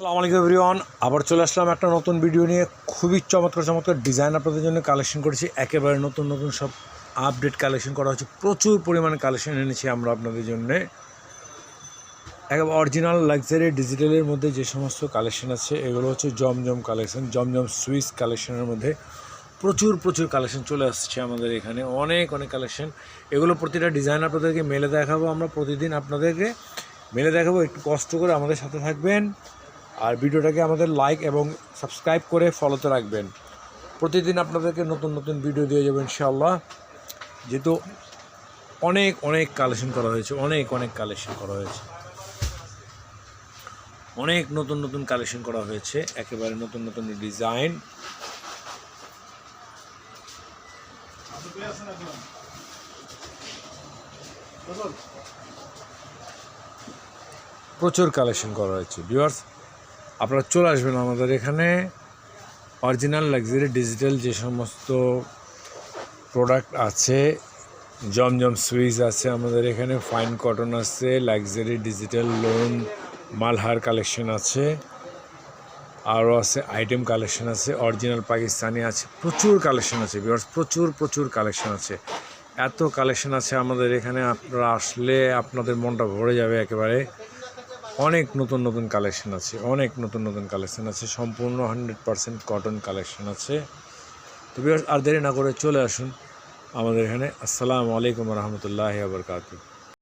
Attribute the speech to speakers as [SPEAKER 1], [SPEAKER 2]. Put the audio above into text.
[SPEAKER 1] আসসালামু আলাইকুম এভরিওয়ান, আবার চলে আসলাম একটা নতুন ভিডিও নিয়ে। খুবই চমৎকার চমৎকার ডিজাইন আপনাদের জন্য কালেকশন করেছি। একেবারে নতুন নতুন সব আপডেট কালেকশন করা হচ্ছে। প্রচুর পরিমাণে কালেকশন এনেছি আমরা আপনাদের জন্য। একেবারে অরিজিনাল লাক্সারি ডিজিটালের মধ্যে যে সমস্ত কালেকশন আছে, এগুলো হচ্ছে জমজম কালেকশন জমজম সুইস কালেকশনের মধ্যে প্রচুর প্রচুর কালেকশন চলে আসছে আমাদের এখানে। অনেক অনেক কালেকশন এগুলো প্রতিটা ডিজাইন আপনাদেরকে মেলে দেখাবো আমরা প্রতিদিন আপনাদেরকে। মেলে দেখাবো, একটু কষ্ট করে আমাদের সাথে থাকবেন। আর ভিডিওটাকে আমাদের লাইক এবং সাবস্ক্রাইব করে ফলোতে রাখবেন। প্রতিদিন আপনাদেরকে নতুন নতুন ভিডিও দিয়ে যাব ইনশাআল্লাহ। যেহেতু অনেক অনেক কালেকশন করা হয়েছে, অনেক অনেক কালেকশন করা হয়েছে। অনেক নতুন নতুন কালেকশন করা হয়েছে, একেবারে নতুন নতুন ডিজাইন প্রচুর কালেকশন করা হয়েছে ভিউয়ার্স আপনারা চলে আসবেন আমাদের এখানে। অরিজিনাল লাক্সারি ডিজিটাল যে সমস্ত প্রোডাক্ট আছে, জমজম সুইচ আছে আমাদের এখানে ফাইন কটন আছে luxury digital lawn Malhar collection আছে, আরও আছে আইটেম কালেকশন আছে অরিজিনাল পাকিস্তানি আছে, প্রচুর কালেকশন আছে বিকজ প্রচুর প্রচুর কালেকশন আছে। এত কালেকশন আছে আমাদের এখানে, আপনারা আসলে আপনাদের মনটা ভরে যাবে একেবারে। অনেক নতুন নতুন কালেকশন আছে, অনেক নতুন নতুন কালেকশন আছে, সম্পূর্ণ হান্ড্রেড পারসেন্ট কটন কালেকশন আছে। তো আর দেরি না করে চলে আসুন আমাদের এখানে। আসসালামু আলাইকুম রহমতুল্লাহ আবরকাতু